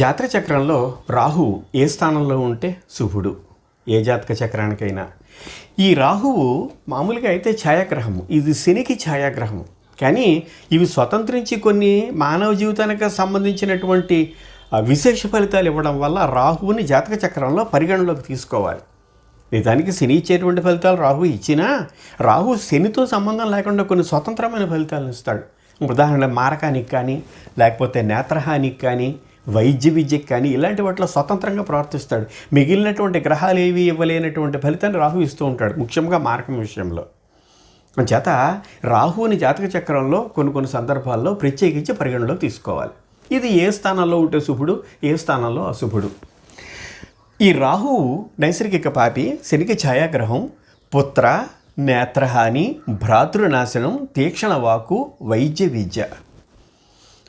జాతక చక్రంలో రాహు ఏ స్థానంలో ఉంటే శుభుడు? ఏ జాతక చక్రానికైనా. ఈ రాహువు మామూలుగా అయితే ఛాయాగ్రహము. ఇది శనికి ఛాయాగ్రహము. కానీ ఇవి స్వతంత్రించి కొన్ని మానవ జీవితానికి సంబంధించినటువంటి విశేష ఫలితాలు ఇవ్వడం వల్ల రాహువుని జాతక చక్రంలో పరిగణలోకి తీసుకోవాలి. నిజానికి శని ఇచ్చేటువంటి ఫలితాలు రాహు ఇచ్చినా రాహు శనితో సంబంధం లేకుండా కొన్ని స్వతంత్రమైన ఫలితాలను ఇస్తాడు. ఉదాహరణ మారకానికి కానీ లేకపోతే నేత్రహానికి కానీ వైద్య విద్యకి కానీ ఇలాంటి వాటిలో స్వతంత్రంగా ప్రవర్తిస్తాడు. మిగిలినటువంటి గ్రహాలు ఏవి ఇవ్వలేనటువంటి ఫలితాన్ని రాహు ఇస్తూ ఉంటాడు. ముఖ్యంగా మార్గం విషయంలో. చేత రాహువుని జాతక చక్రంలో కొన్ని కొన్ని సందర్భాల్లో ప్రత్యేకించి పరిగణలో తీసుకోవాలి. ఇది ఏ స్థానంలో ఉంటే శుభుడు ఏ స్థానంలో అశుభుడు? ఈ రాహువు నైసర్గిక పాపి శనికి ఛాయాగ్రహం పుత్ర నేత్రహాని భ్రాతృనాశనం తీక్షణ వాకు వైద్య విద్య.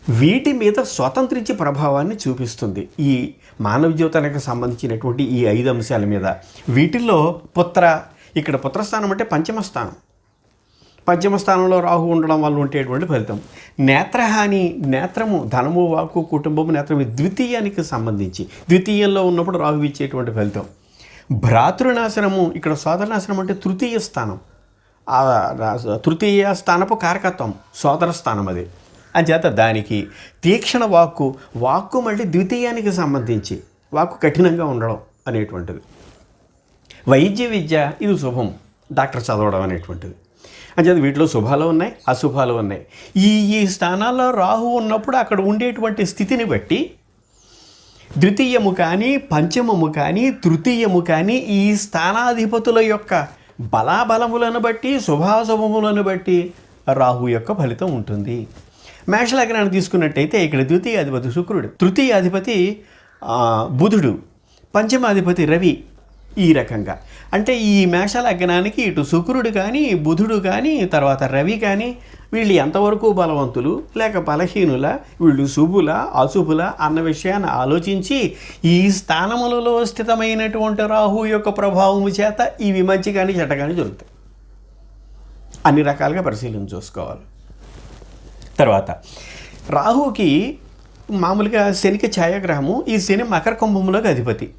వీటి మీద స్వతంత్రించి ప్రభావాన్ని చూపిస్తుంది. ఈ మానవ జీవితానికి సంబంధించినటువంటి ఈ ఐదు అంశాల మీద. వీటిల్లో పుత్ర ఇక్కడ పుత్రస్థానం అంటే పంచమ స్థానం పంచమ స్థానంలో రాహు ఉండడం వల్ల ఉండేటువంటి ఫలితం. నేత్రహాని నేత్రము ధనము వాకు కుటుంబము నేత్రము ద్వితీయానికి సంబంధించి. ద్వితీయంలో ఉన్నప్పుడు రాహు ఇచ్చేటువంటి ఫలితం. భ్రాతృనాశనము ఇక్కడ సోదరనాశనం అంటే తృతీయ స్థానం. తృతీయ స్థానపు కారకత్వం సోదర స్థానం అది. అంచేత దానికి తీక్షణ వాక్కు వాక్కు మళ్ళీ ద్వితీయానికి సంబంధించి వాక్కు కఠినంగా ఉండడం అనేటువంటిది. వైద్య విద్య ఇది శుభం డాక్టర్ చదవడం అనేటువంటిది. అంచేత వీటిలో శుభాలు ఉన్నాయి అశుభాలు ఉన్నాయి. ఈ ఈ స్థానాల్లో రాహు ఉన్నప్పుడు అక్కడ ఉండేటువంటి స్థితిని బట్టి ద్వితీయము కానీ పంచమము కానీ తృతీయము కానీ ఈ స్థానాధిపతుల యొక్క బలాబలములను బట్టి శుభాశుభములను బట్టి రాహు యొక్క ఫలితం ఉంటుంది. మేషలగ్నాన్ని తీసుకున్నట్టయితే ఇక్కడ ద్వితీయ అధిపతి శుక్రుడు తృతీయ అధిపతి బుధుడు పంచమాధిపతి రవి ఈ రకంగా. అంటే ఈ మేషలగ్నానికి ఇటు శుక్రుడు కానీ బుధుడు కానీ తర్వాత రవి కానీ వీళ్ళు ఎంతవరకు బలవంతులు? లేక బలహీనుల? వీళ్ళు శుభుల అశుభుల అన్న విషయాన్ని ఆలోచించి ఈ స్థానములలో స్థితమైనటువంటి రాహు యొక్క ప్రభావము చేత ఇవి మంచి కానీ చెడ్డ కానీ జరుగుతాయి. అన్ని రకాలుగా పరిశీలన చూసుకోవాలి. తర్వాత రాహుకి మామూలుగా శనికి ఛాయాగ్రహము ఈ శని మకర కుంభంలోకి అధిపతి.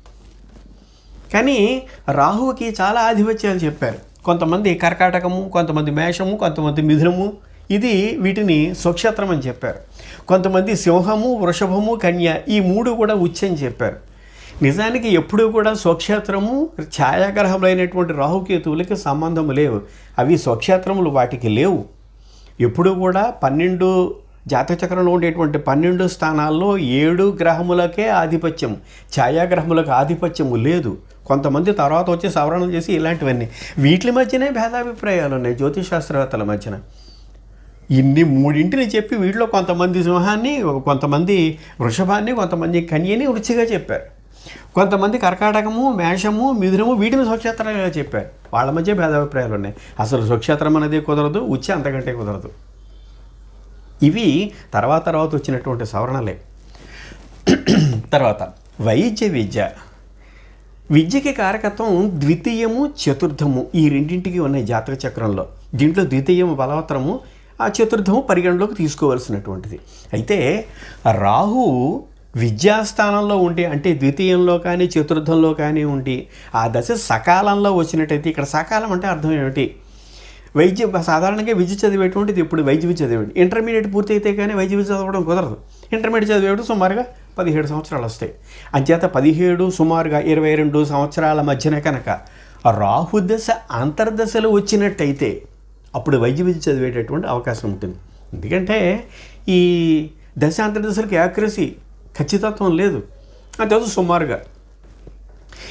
కానీ రాహువుకి చాలా ఆధిపత్యాలు చెప్పారు. కొంతమంది కర్కాటకము కొంతమంది మేషము కొంతమంది మిథునము ఇది వీటిని స్వక్షేత్రం అని చెప్పారు. కొంతమంది సింహము వృషభము కన్య ఈ మూడు కూడా ఉచ్చని చెప్పారు. నిజానికి ఎప్పుడూ కూడా స్వక్షేత్రము ఛాయాగ్రహములైనటువంటి రాహుకేతువులకి సంబంధం లేవు. అవి స్వక్షేత్రములు వాటికి లేవు. ఎప్పుడూ కూడా పన్నెండు జాతచక్రంలో ఉండేటువంటి పన్నెండు స్థానాల్లో ఏడు గ్రహములకే ఆధిపత్యం ఛాయాగ్రహములకు ఆధిపత్యము లేదు. కొంతమంది తర్వాత వచ్చి సవరణం చేసి ఇలాంటివన్నీ. వీటి మధ్యనే భేదాభిప్రాయాలు ఉన్నాయి జ్యోతిషాస్త్రవేత్తల మధ్యన. ఇన్ని మూడింటిని చెప్పి వీటిలో కొంతమంది సింహాన్ని కొంతమంది వృషభాన్ని కొంతమంది కన్యని రుచిగా చెప్పారు. కొంతమంది కర్కాటకము మేషము మిథునము వీటిని స్వక్షేత్రాలుగా చెప్పారు. వాళ్ళ మధ్య భేదాభిప్రాయాలు ఉన్నాయి. అసలు స్వక్షేత్రం అనేది కుదరదు ఉచ్చి అంతకంటే కుదరదు. ఇవి తర్వాత తర్వాత వచ్చినటువంటి సవరణలే. తర్వాత వైద్య విద్య. విద్యకి కారకత్వం ద్వితీయము చతుర్థము ఈ రెండింటికి ఉన్నాయి జాతక చక్రంలో. దీంట్లో ద్వితీయము బలవత్తరము ఆ చతుర్థము పరిగణలోకి తీసుకోవాల్సినటువంటిది. అయితే రాహు విద్యాస్థానంలో ఉండి అంటే ద్వితీయంలో కానీ చతుర్థంలో కానీ ఉండి ఆ దశ సకాలంలో వచ్చినట్టయితే ఇక్కడ సకాలం అంటే అర్థం ఏమిటి? వైద్య సాధారణంగా విద్య చదివేటువంటిది ఇప్పుడు వైద్య విద్య చదివేది ఇంటర్మీడియట్ పూర్తి అయితే కానీ వైద్య విద్య చదవడం కుదరదు. ఇంటర్మీడియట్ చదివేడు సుమారుగా పదిహేడు సంవత్సరాలు వస్తాయి. అంచేత పదిహేడు సుమారుగా ఇరవై రెండు సంవత్సరాల మధ్యన కనుక రాహుదశ అంతర్దశలు వచ్చినట్టయితే అప్పుడు వైద్య విద్య చదివేటటువంటి అవకాశం ఉంటుంది. ఎందుకంటే ఈ దశ అంతర్దశలకు యాక్యురసీ ఖచ్చితత్వం లేదు. అంతే సుమారుగా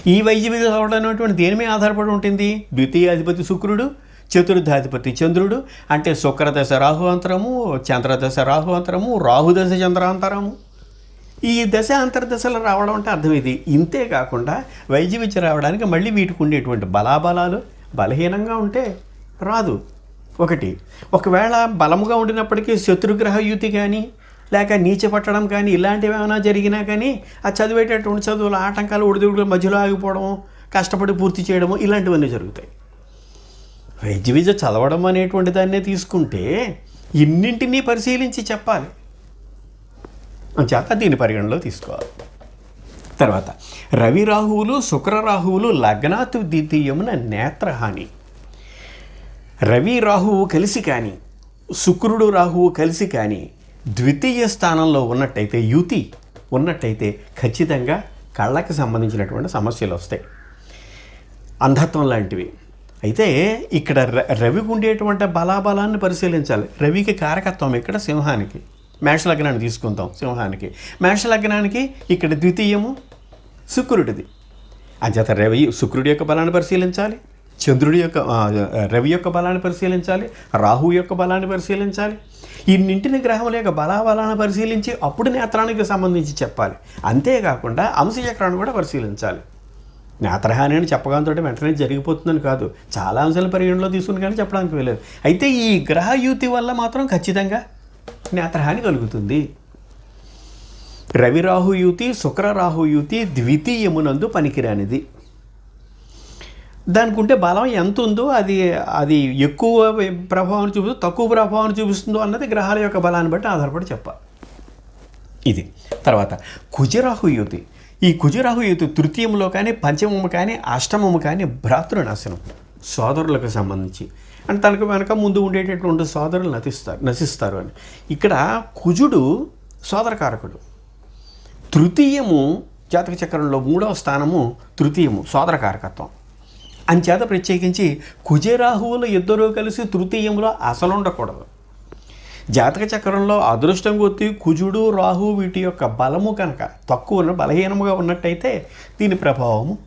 ఈ వైద్య విద్య చదవడం అనేటువంటి దేని మీద ఆధారపడి ఉంటుంది? ద్వితీయ అధిపతి శుక్రుడు చతుర్థాధిపతి చంద్రుడు అంటే శుక్రదశ రాహు అంతరము చంద్రదశ రాహు అంతరము రాహుదశ చంద్రాంతరము ఈ దశ అంతర్దశలు రావడం అంటే అర్థం ఇది. ఇంతే కాకుండా వైద్య విద్య రావడానికి మళ్ళీ వీటికి ఉండేటువంటి బలాబలాలు బలహీనంగా ఉంటే రాదు. ఒకటి ఒకవేళ బలముగా ఉండినప్పటికీ శత్రుగ్రహ యుతి కానీ లేక నీచ పట్టడం కానీ ఇలాంటివి ఏమైనా జరిగినా కానీ ఆ చదివేటటువంటి చదువులు ఆటంకాలు ఒడిదుడుగుల మధ్యలో ఆగిపోవడం కష్టపడి పూర్తి చేయడము ఇలాంటివన్నీ జరుగుతాయి. వైద్య విద్య చదవడం అనేటువంటి దాన్నే తీసుకుంటే ఇన్నింటినీ పరిశీలించి చెప్పాలి. అంచేత దీని పరిగణలో తీసుకోవాలి. తర్వాత రవి రాహువులు శుక్ర రాహువులు లగ్నాతు ద్వితీయమున నేత్రహాని. రవి రాహువు కలిసి కానీ శుక్రుడు రాహువు కలిసి కానీ ద్వితీయ స్థానంలో ఉన్నట్టయితే యుతి ఉన్నట్టయితే ఖచ్చితంగా కళ్ళకి సంబంధించినటువంటి సమస్యలు వస్తాయి. అంధత్వం లాంటివి. అయితే ఇక్కడ ర- రవికి ఉండేటువంటి బలాబలాన్ని పరిశీలించాలి. రవికి కారకత్వం ఇక్కడ సింహానికి. మేషలగ్నాన్ని తీసుకుందాం సింహానికి. మేషలగ్నానికి ఇక్కడ ద్వితీయము శుక్రుడిది. అంచేత రవి శుక్రుడి యొక్క బలాన్ని పరిశీలించాలి. చంద్రుడి యొక్క రవి యొక్క బలాన్ని పరిశీలించాలి. రాహు యొక్క బలాన్ని పరిశీలించాలి. ఇన్నింటిని గ్రహముల యొక్క బలాబలాన్ని పరిశీలించి అప్పుడు నేత్రానికి సంబంధించి చెప్పాలి. అంతేకాకుండా అంశచక్రాన్ని కూడా పరిశీలించాలి. నేత్రహాని అని చెప్పడంతో వెంటనే జరిగిపోతుందని కాదు. చాలా అంశాలు పరిగణలో తీసుకుని కానీ చెప్పడానికి వీలేదు అయితే ఈ గ్రహ యూతి వల్ల మాత్రం ఖచ్చితంగా నేత్రహాని కలుగుతుంది. రవి రాహు యుతి శుక్ర రాహు ద్వితీయమునందు పనికిరానిది. దానికి ఉంటే బలం ఎంత ఉందో అది అది ఎక్కువ ప్రభావం చూపిస్తుందో తక్కువ ప్రభావం చూపిస్తుందో అన్నది గ్రహాల యొక్క బలాన్ని బట్టి ఆధారపడి చెప్పాలి. ఇది. తర్వాత కుజరాహు యుతి ఈ కుజరాహు యుతి తృతీయంలో కానీ పంచమము కానీ అష్టమము కానీ భ్రాతృనాశనం సోదరులకు సంబంధించి. అంటే తనకు వెనక ముందు ఉండేటటువంటి సోదరులు నశిస్తారు నశిస్తారు అని. ఇక్కడ కుజుడు సోదరకారకుడు. తృతీయము జాతక చక్రంలో మూడవ స్థానము తృతీయము సోదరకారకత్వం. అంచేత ప్రత్యేకించి కుజరాహువులు ఇద్దరూ కలిసి తృతీయంలో అసలు ఉండకూడదు జాతక చక్రంలో అదృష్టం కొద్ది కుజుడు రాహు వీటి యొక్క బలము కనుక తక్కువ బలహీనముగా ఉన్నట్టయితే దీని ప్రభావము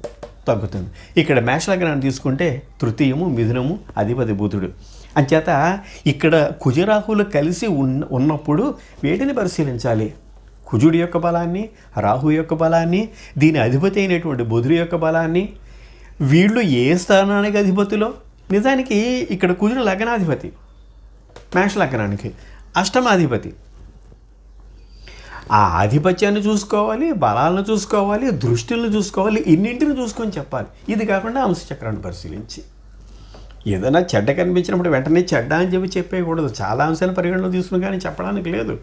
తగ్గుతుంది. ఇక్కడ మేషలగ్నాన్ని తీసుకుంటే తృతీయము మిథునము అధిపతి బుధుడు. అంచేత ఇక్కడ కుజరాహువులు కలిసి ఉన్న ఉన్నప్పుడు వేటిని పరిశీలించాలి. కుజుడి యొక్క బలాన్ని రాహు యొక్క బలాన్ని దీని అధిపతి అయినటువంటి బుధుడి యొక్క బలాన్ని వీళ్ళు ఏ స్థానానికి అధిపతిలో? నిజానికి ఇక్కడ కుజుడు లగ్నాధిపతి మేష లగ్నానికి అష్టమాధిపతి. ఆ ఆధిపత్యాన్ని చూసుకోవాలి బలాలను చూసుకోవాలి దృష్టిలను చూసుకోవాలి ఇన్నింటిని చూసుకొని చెప్పాలి. ఇది కాకుండా అంశచక్రాన్ని పరిశీలించి. ఏదైనా చెడ్డ కనిపించినప్పుడు వెంటనే చెడ్డ అని చెప్పి చెప్పేయకూడదు. చాలా అంశాలు పరిగణలో తీసుకుని కానీ చెప్పడానికి లేదు.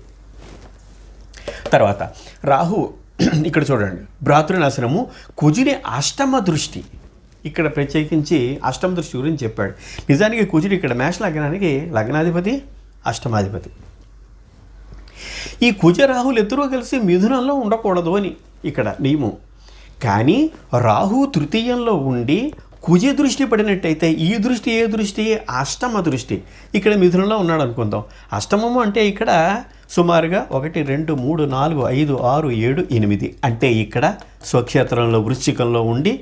తర్వాత రాహు ఇక్కడ చూడండి. భ్రాతృనాశనము కుజుని అష్టమ దృష్టి. ఇక్కడ ప్రత్యేకించి అష్టమ దృష్టి గురించి చెప్పాడు. నిజానికి కుజుడు ఇక్కడ మేష లగ్నానికి లగ్నాధిపతి అష్టమాధిపతి. ఈ కుజ రాహులు ఇద్దరూ కలిసి మిథునంలో ఉండకూడదు అని ఇక్కడ నియమం. కానీ రాహు తృతీయంలో ఉండి కుజ దృష్టి పడినట్టయితే ఈ దృష్టి ఏ దృష్టి? అష్టమ దృష్టి. ఇక్కడ మిథునంలో ఉన్నాడు అనుకుందాం. అష్టమము అంటే ఇక్కడ సుమారుగా ఒకటి రెండు మూడు నాలుగు ఐదు ఆరు ఏడు ఎనిమిది. అంటే ఇక్కడ స్వక్షేత్రంలో వృశ్చికంలో ఉండి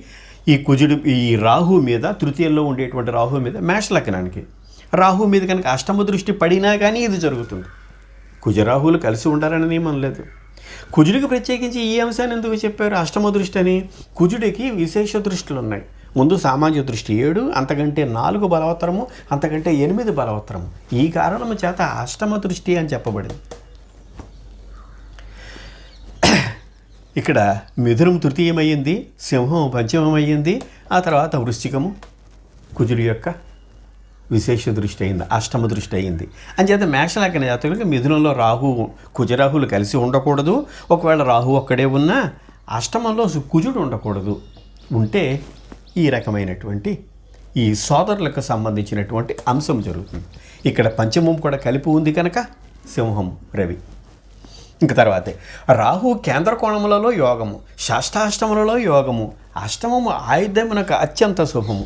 ఈ కుజుడు ఈ రాహు మీద తృతీయంలో ఉండేటువంటి రాహు మీద మేష లగ్నానికి. రాహు మీద కనుక అష్టమ దృష్టి పడినా కానీ ఇది జరుగుతుంది. కుజరాహువులు కలిసి ఉండాలని నియమం లేదు. కుజుడికి ప్రత్యేకించి ఈ అంశాన్ని ఎందుకు చెప్పారు? అష్టమ దృష్టి అని కుజుడికి విశేష దృష్టిలు ఉన్నాయి ముందు సామాజిక దృష్టి ఏడు అంతకంటే నాలుగు బలవత్తరము అంతకంటే ఎనిమిది బలవత్తరము. ఈ కారణము చేత అష్టమ దృష్టి అని చెప్పబడింది. ఇక్కడ మిథునం తృతీయమయ్యింది సింహం పంచమమయ్యింది ఆ తర్వాత వృశ్చికము కుజుడి యొక్క విశేష దృష్టి అయింది అష్టమ దృష్టి అయింది. అంచేత మేషలగ్న జాతకులకి మిథునంలో రాహు కుజరాహులు కలిసి ఉండకూడదు. ఒకవేళ రాహు ఒక్కడే ఉన్నా అష్టమంలో కుజుడు ఉండకూడదు. ఉంటే ఈ రకమైనటువంటి ఈ సోదరులకు సంబంధించినటువంటి అంశం జరుగుతుంది. ఇక్కడ పంచమం కూడా కలిపి ఉంది కనుక సింహం రవి. ఇంక తర్వాతే. రాహు కేంద్ర కోణములలో యోగము షష్టాష్టములలో యోగము అష్టమము ఆయుధమునకు అత్యంత శుభము.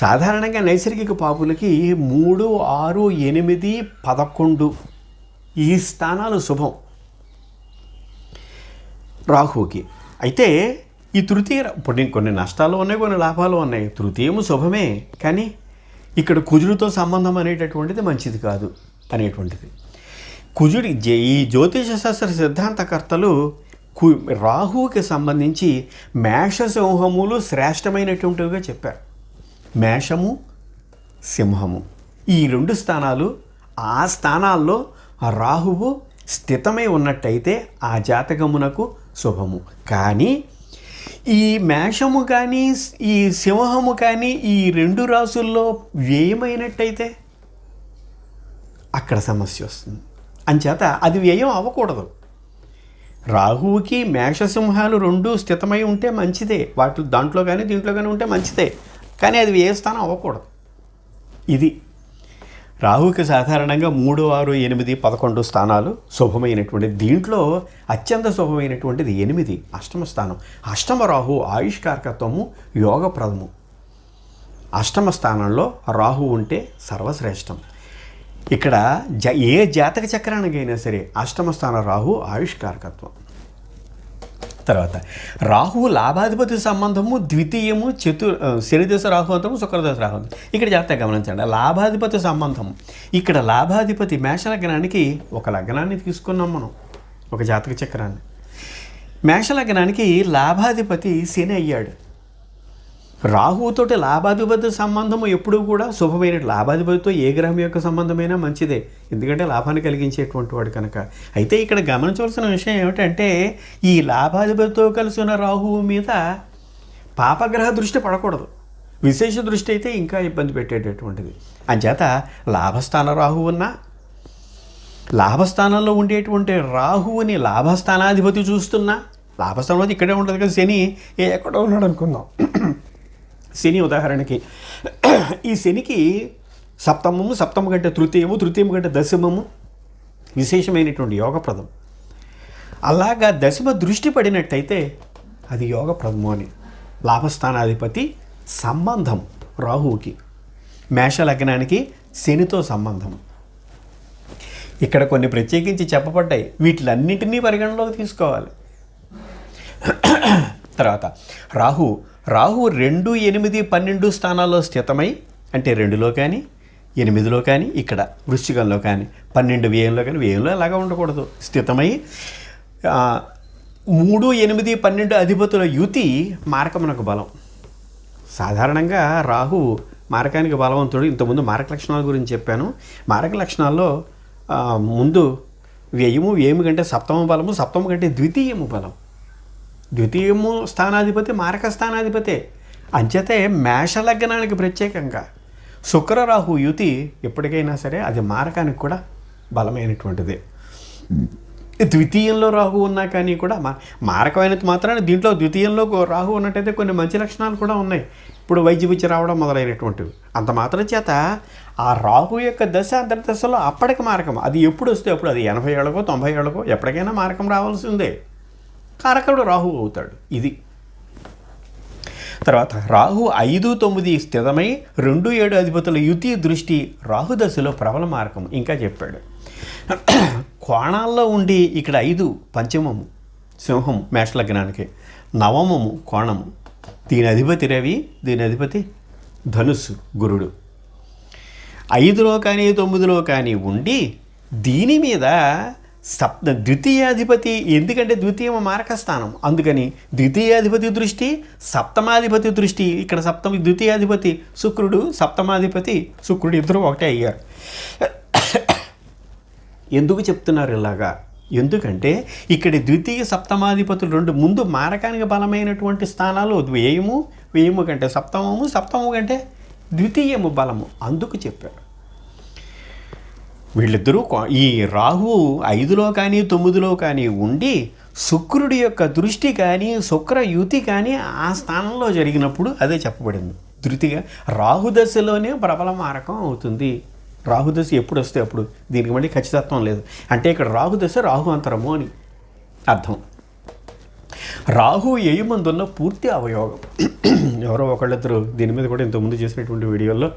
సాధారణంగా నైసర్గిక పాపులకి మూడు ఆరు ఎనిమిది పదకొండు ఈ స్థానాలు శుభం. రాహుకి అయితే ఈ తృతీయ ఇప్పుడు కొన్ని నష్టాలు ఉన్నాయి కొన్ని లాభాలు ఉన్నాయి. తృతీయము శుభమే కానీ ఇక్కడ కుజుడితో సంబంధం అనేటటువంటిది మంచిది కాదు అనేటువంటిది. కుజుడి ఈ జ్యోతిష శాస్త్ర సిద్ధాంతకర్తలు కు రాహువుకి సంబంధించి మేష సింహములు శ్రేష్టమైనటువంటివిగా చెప్పారు. మేషము సింహము. ఈ రెండు స్థానాలు ఆ స్థానాల్లో రాహువు స్థితమై ఉన్నట్టయితే ఆ జాతకమునకు శుభము. కానీ ఈ మేషము కానీ ఈ సింహము కానీ ఈ రెండు రాసుల్లో వ్యయమైనట్టయితే అక్కడ సమస్య వస్తుంది. అంచేత అది వ్యయం అవ్వకూడదు. రాహువుకి మేషసింహాలు రెండు స్థితమై ఉంటే మంచిదే. వాటి దాంట్లో కానీ దీంట్లో కానీ ఉంటే మంచిదే. కానీ అది వ్యయస్థానం స్థానం అవ్వకూడదు. ఇది. రాహుకి సాధారణంగా మూడు ఆరు ఎనిమిది పదకొండు స్థానాలు శుభమైనటువంటి దీంట్లో అత్యంత శుభమైనటువంటిది ఎనిమిది అష్టమ స్థానం. అష్టమ రాహు ఆయుష్కారకత్వము యోగప్రదము. అష్టమ స్థానంలో రాహు ఉంటే సర్వశ్రేష్టం. ఇక్కడ జ ఏ జాతక చక్రానికైనా సరే అష్టమ స్థానం రాహు ఆవిష్కారకత్వం. తర్వాత రాహువు లాభాధిపతి సంబంధము ద్వితీయము చతు శనిదశ రాహువంతము శుక్రదశ రాహు ఇక్కడ జాగ్రత్తగా గమనించండి లాభాధిపతి సంబంధం ఇక్కడ లాభాధిపతి మేష లగ్నానికి ఒక లగ్నాన్ని తీసుకున్నాం మనం ఒక జాతక చక్రాన్ని. మేష లగ్నానికి లాభాధిపతి శని అయ్యాడు. రాహువుతోటి లాభాధిపతి సంబంధము ఎప్పుడూ కూడా శుభమైన లాభాధిపతితో ఏ గ్రహం యొక్క సంబంధమైనా మంచిదే. ఎందుకంటే లాభాన్ని కలిగించేటువంటి వాడు కనుక. అయితే ఇక్కడ గమనించవలసిన విషయం ఏమిటంటే ఈ లాభాధిపతితో కలిసి ఉన్న రాహువు మీద పాపగ్రహ దృష్టి పడకూడదు. విశేష దృష్టి అయితే ఇంకా ఇబ్బంది పెట్టేటటువంటిది. అంచేత లాభస్థాన రాహువు ఉన్నా లాభస్థానంలో ఉండేటువంటి రాహువుని లాభస్థానాధిపతి చూస్తున్నా లాభస్థానం ఇక్కడే ఉంటుంది కదా శని ఎక్కడో ఉన్నాడు అనుకుందాం. శని ఉదాహరణకి. ఈ శనికి సప్తమము సప్తమ కంటే తృతీయము తృతీయము కంటే దశమము విశేషమైనటువంటి యోగప్రదం. అలాగా దశమ దృష్టి పడినట్టయితే అది యోగప్రదము అని. లాభస్థానాధిపతి సంబంధం రాహువుకి మేష లగ్నానికి శనితో సంబంధం. ఇక్కడ కొన్ని ప్రత్యేకించి చెప్పబడ్డాయి. వీటిలన్నింటినీ పరిగణలోకి తీసుకోవాలి. తర్వాత రాహు రాహు రెండు ఎనిమిది పన్నెండు స్థానాల్లో స్థితమై అంటే రెండులో కానీ ఎనిమిదిలో కానీ ఇక్కడ వృశ్చికంలో కానీ పన్నెండు వ్యయంలో కానీ వ్యయంలో అలాగా ఉండకూడదు. స్థితమై మూడు ఎనిమిది పన్నెండు అధిపతుల యుతి మారకమునకు బలం. సాధారణంగా రాహు మారకానికి బలవంతుడు. ఇంతకుముందు మారక లక్షణాల గురించి చెప్పాను. మారక లక్షణాల్లో ముందు వ్యయము వ్యయము కంటే సప్తమ బలము సప్తమ కంటే ద్వితీయము బలం. ద్వితీయము స్థానాధిపతి మారక స్థానాధిపతే. అంచేతే మేష లగ్నానికి ప్రత్యేకంగా శుక్రరాహు యుతి ఎప్పటికైనా సరే అది మారకానికి కూడా బలమైనటువంటిది. ద్వితీయంలో రాహు ఉన్నా కానీ కూడా మా మారకమైనది మాత్రమే దీంట్లో ద్వితీయంలో రాహు ఉన్నట్టయితే కొన్ని మంచి లక్షణాలు కూడా ఉన్నాయి. ఇప్పుడు వైద్య విద్య రావడం మొదలైనటువంటివి. అంత మాత్రం చేత ఆ రాహు యొక్క దశ అంతర్దశలో అప్పటికి మారకం. అది ఎప్పుడు వస్తే అప్పుడు అది ఎనభై ఏళ్ళకో తొంభై ఏళ్ళకో ఎప్పటికైనా మారకం రావాల్సిందే కారకుడు రాహు అవుతాడు. ఇది. తర్వాత రాహు ఐదు తొమ్మిది స్థితమై రెండు ఏడు అధిపతుల యుతి దృష్టి రాహు దశలో ప్రబల మార్గం ఇంకా చెప్పాడు. కోణాల్లో ఉండి ఇక్కడ ఐదు పంచమము సింహం మేషలగ్నానికి నవమము కోణము. దీని అధిపతి రవి దీని అధిపతి ధనుస్సు గురుడు. ఐదులో కానీ తొమ్మిదిలో కానీ ఉండి దీని మీద సప్త ద్వితీయాధిపతి ఎందుకంటే ద్వితీయం మారక స్థానం అందుకని ద్వితీయాధిపతి దృష్టి సప్తమాధిపతి దృష్టి. ఇక్కడ సప్తమ ద్వితీయాధిపతి శుక్రుడు సప్తమాధిపతి శుక్రుడు ఇద్దరు ఒకటే అయ్యారు. ఎందుకు చెప్తున్నారు ఇలాగా? ఎందుకంటే ఇక్కడ ద్వితీయ సప్తమాధిపతులు రెండు ముందు మారకానికి బలమైనటువంటి స్థానాలు వ్యయము వ్యయము కంటే సప్తమము సప్తమము కంటే ద్వితీయము బలము. అందుకు చెప్పారు. వీళ్ళిద్దరూ ఈ రాహు ఐదులో కానీ తొమ్మిదిలో కానీ ఉండి శుక్రుడి యొక్క దృష్టి కానీ శుక్ర యుతి కానీ ఆ స్థానంలో జరిగినప్పుడు అదే చెప్పబడింది. ధృతిగా రాహుదశలోనే ప్రబల మారకం అవుతుంది. రాహుదశ ఎప్పుడు వస్తే అప్పుడు. దీనికి మళ్ళీ ఖచ్చితత్వం లేదు. అంటే ఇక్కడ రాహుదశ రాహు అంతరము అని అర్థం. రాహు ఏయుమందున్న పూర్తి అవయోగం. ఎవరో ఒకళ్ళిద్దరు దీని మీద కూడా ఇంతకుముందు చేసినటువంటి వీడియోల్లో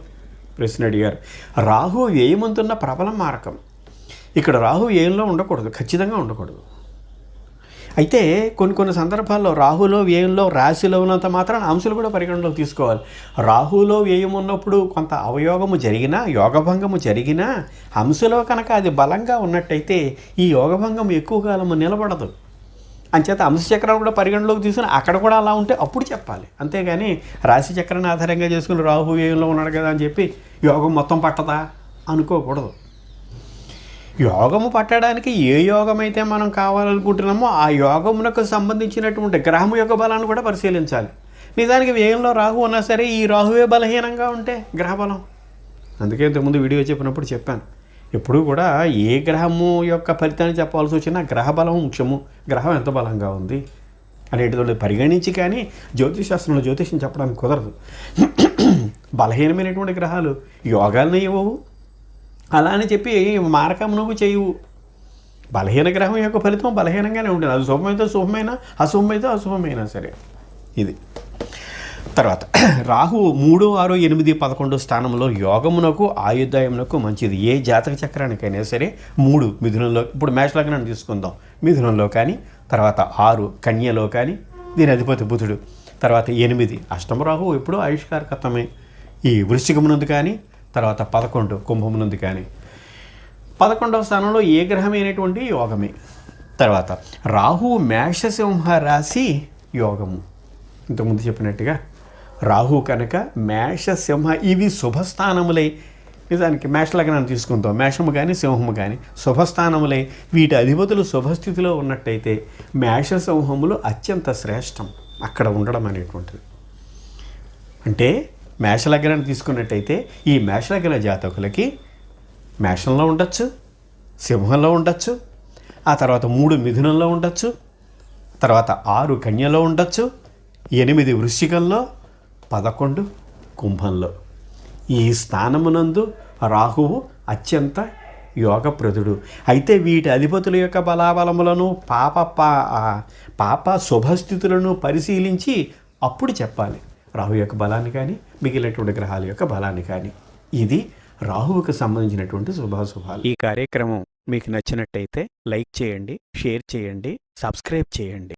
ప్రశ్న అడిగారు రాహు వ్యయమంతున్న ప్రబల మారకం ఇక్కడ రాహు వ్యయంలో ఉండకూడదు ఖచ్చితంగా ఉండకూడదు. అయితే కొన్ని కొన్ని సందర్భాల్లో రాహులో వ్యయంలో రాశిలో ఉన్నంత మాత్రం అంశాలు కూడా పరిగణలోకి తీసుకోవాలి. రాహులో వ్యయం ఉన్నప్పుడు కొంత అవయోగము జరిగినా యోగభంగము జరిగినా అంశలో కనుక అది బలంగా ఉన్నట్టయితే ఈ యోగభంగం ఎక్కువ కాలము నిలబడదు. అంచేత అంశచక్రాన్ని కూడా పరిగణలోకి తీసుకుని అక్కడ కూడా అలా ఉంటే అప్పుడు చెప్పాలి. అంతేగాని రాశి చక్రాన్ని ఆధారంగా చేసుకుని రాహు వ్యయంలో ఉన్నాడు కదా అని చెప్పి యోగం మొత్తం పట్టదా? అనుకోకూడదు. యోగము పట్టడానికి ఏ యోగం అయితే మనం కావాలనుకుంటున్నామో ఆ యోగమునకు సంబంధించినటువంటి గ్రహము యొక్క బలాన్ని కూడా పరిశీలించాలి. నిజానికి వ్యయంలో రాహు ఉన్నా సరే ఈ రాహువే బలహీనంగా ఉంటే గ్రహ బలం అందుకే ఇంతకుముందు వీడియో చెప్పినప్పుడు చెప్పాను. ఎప్పుడు కూడా ఏ గ్రహము యొక్క ఫలితాన్ని చెప్పాల్సి వచ్చినా గ్రహ బలం ముఖ్యము. గ్రహం ఎంత బలంగా ఉంది అనేటువంటి పరిగణించి కానీ జ్యోతిష్ జ్యోతిషం చెప్పడానికి కుదరదు. బలహీనమైనటువంటి గ్రహాలు యోగాలను ఇవ్వవు. అలా అని చెప్పి మారకమునకు చేయవు. బలహీన గ్రహం యొక్క ఫలితం బలహీనంగానే ఉంటుంది. అది శుభమైతే శుభమైనా అశుభమైతే అశుభమైనా సరే. ఇది. తర్వాత రాహు మూడు ఆరు ఎనిమిది పదకొండు స్థానంలో యోగమునకు ఆయుధాయమునకు మంచిది. ఏ జాతక చక్రానికైనా సరే మూడు మిథునంలో ఇప్పుడు మేష లగ్నాన్ని తీసుకుందాం మిథునంలో కానీ తర్వాత ఆరు కన్యలో కానీ దీని అధిపతి బుధుడు. తర్వాత ఎనిమిది అష్టమ రాహు ఎప్పుడూ ఆయుష్కారకత్వమే ఈ వృశ్చికమునందు కానీ తర్వాత పదకొండు కుంభమునందు కానీ. పదకొండవ స్థానంలో ఏ గ్రహమైనటువంటి యోగమే? తర్వాత రాహు మేషసింహ రాశి యోగము. ఇంతకుముందు చెప్పినట్టుగా రాహు కనుక మేష సింహ ఇవి శుభస్థానములై. నిజానికి మేష తీసుకుంటాం. మేషము కానీ సింహము కానీ శుభస్థానములై. వీటి అధిపతులు శుభస్థితిలో ఉన్నట్టయితే మేష సింహములు అత్యంత శ్రేష్టం అక్కడ ఉండడం అనేటువంటిది. అంటే మేషలగ్నాన్ని తీసుకున్నట్టయితే ఈ మేషలగ్న జాతకులకి మేషంలో ఉండొచ్చు సింహంలో ఉండొచ్చు ఆ తర్వాత మూడు మిథునంలో ఉండొచ్చు తర్వాత ఆరు కన్యలో ఉండొచ్చు ఎనిమిది వృశ్చికంలో పదకొండు కుంభంలో. ఈ స్థానమునందు రాహువు అత్యంత యోగప్రదుడు. అయితే వీటి అధిపతుల యొక్క బలాబలములను పాప పా పాప శుభస్థితులను పరిశీలించి అప్పుడు చెప్పాలి. రాహు యొక్క బలాన్ని కానీ మిగిలినటువంటి గ్రహాల యొక్క బలాన్ని కానీ. ఇది రాహువుకు సంబంధించినటువంటి శుభాశుభాలు. ఈ కార్యక్రమం మీకు నచ్చినట్టయితే లైక్ చేయండి షేర్ చేయండి సబ్స్క్రైబ్ చేయండి.